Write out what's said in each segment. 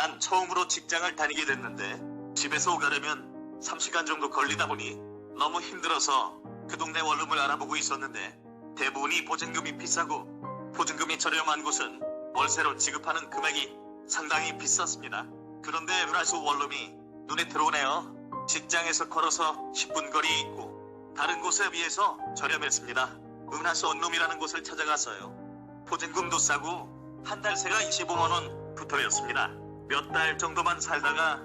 난 처음으로 직장을 다니게 됐는데 집에서 오가려면 3시간 정도 걸리다 보니 너무 힘들어서 그 동네 원룸을 알아보고 있었는데 대부분이 보증금이 비싸고 보증금이 저렴한 곳은 월세로 지급하는 금액이 상당히 비쌌습니다. 그런데 은하수 원룸이 눈에 들어오네요. 직장에서 걸어서 10분 거리에 있고 다른 곳에 비해서 저렴했습니다. 은하수 원룸이라는 곳을 찾아갔어요. 보증금도 싸고 한 달 세가 25만 원 부터였습니다. 몇 달 정도만 살다가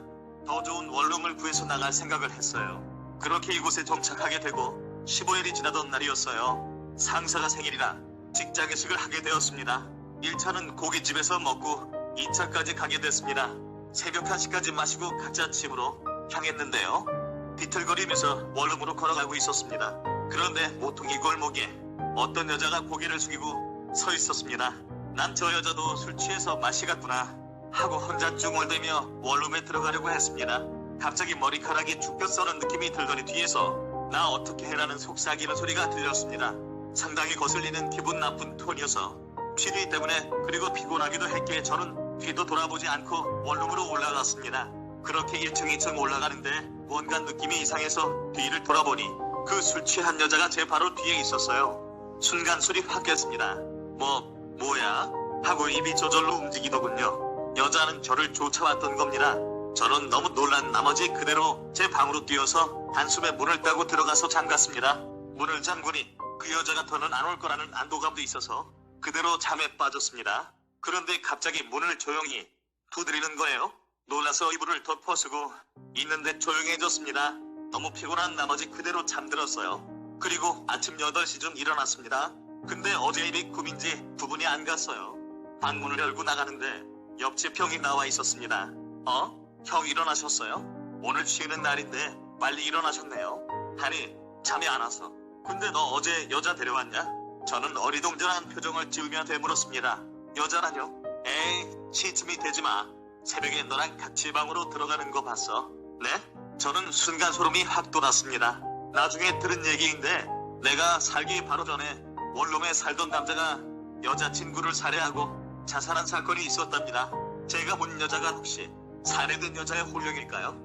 더 좋은 원룸을 구해서 나갈 생각을 했어요. 그렇게 이곳에 정착하게 되고 15일이 지나던 날이었어요. 상사가 생일이라 직장 회식을 하게 되었습니다. 1차는 고깃집에서 먹고 2차까지 가게 됐습니다. 새벽 1시까지 마시고 각자 집으로 향했는데요. 비틀거리면서 원룸으로 걸어가고 있었습니다. 그런데 모퉁이 골목에 어떤 여자가 고개를 숙이고 서 있었습니다. 난 저 여자도 술 취해서 갔구나 하고 혼자 중얼대며 원룸에 들어가려고 했습니다. 갑자기 머리카락이 죽겨 써는 느낌이 들더니 뒤에서 나 어떻게 해라는 속삭이는 소리가 들렸습니다. 상당히 거슬리는 기분 나쁜 톤이어서 취리 때문에 그리고 피곤하기도 했기에 저는 뒤도 돌아보지 않고 원룸으로 올라갔습니다. 그렇게 1층 2층 올라가는데 뭔가 느낌이 이상해서 뒤를 돌아보니 그 술 취한 여자가 제 바로 뒤에 있었어요. 순간 술이 확 깼습니다. 뭐 뭐야? 하고 입이 저절로 움직이더군요. 여자는 저를 쫓아왔던 겁니다. 저는 너무 놀란 나머지 그대로 제 방으로 뛰어서 한숨에 문을 따고 들어가서 잠갔습니다. 문을 잠그니 그 여자가 더는 안 올 거라는 안도감도 있어서 그대로 잠에 빠졌습니다. 그런데 갑자기 문을 조용히 두드리는 거예요. 놀라서 이불을 덮어쓰고 있는데 조용해졌습니다. 너무 피곤한 나머지 그대로 잠들었어요. 그리고 아침 8시쯤 일어났습니다. 근데 어제 일이 꿈인지 구분이 안 갔어요. 방문을 열고 나가는데 옆집 형이 나와 있었습니다. 어? 형 일어나셨어요? 오늘 쉬는 날인데 빨리 일어나셨네요. 아니, 잠이 안 와서. 근데 너 어제 여자 데려왔냐? 저는 어리동절한 표정을 지으며 되물었습니다. 여자라뇨? 에이, 시침이 되지 마. 새벽에 너랑 같이 방으로 들어가는 거 봤어? 네? 저는 순간 소름이 확 돋았습니다. 나중에 들은 얘기인데 내가 살기 바로 전에 원룸에 살던 남자가 여자친구를 살해하고 자살한 사건이 있었답니다. 제가 본 여자가 혹시 살해된 여자의 혼력일까요?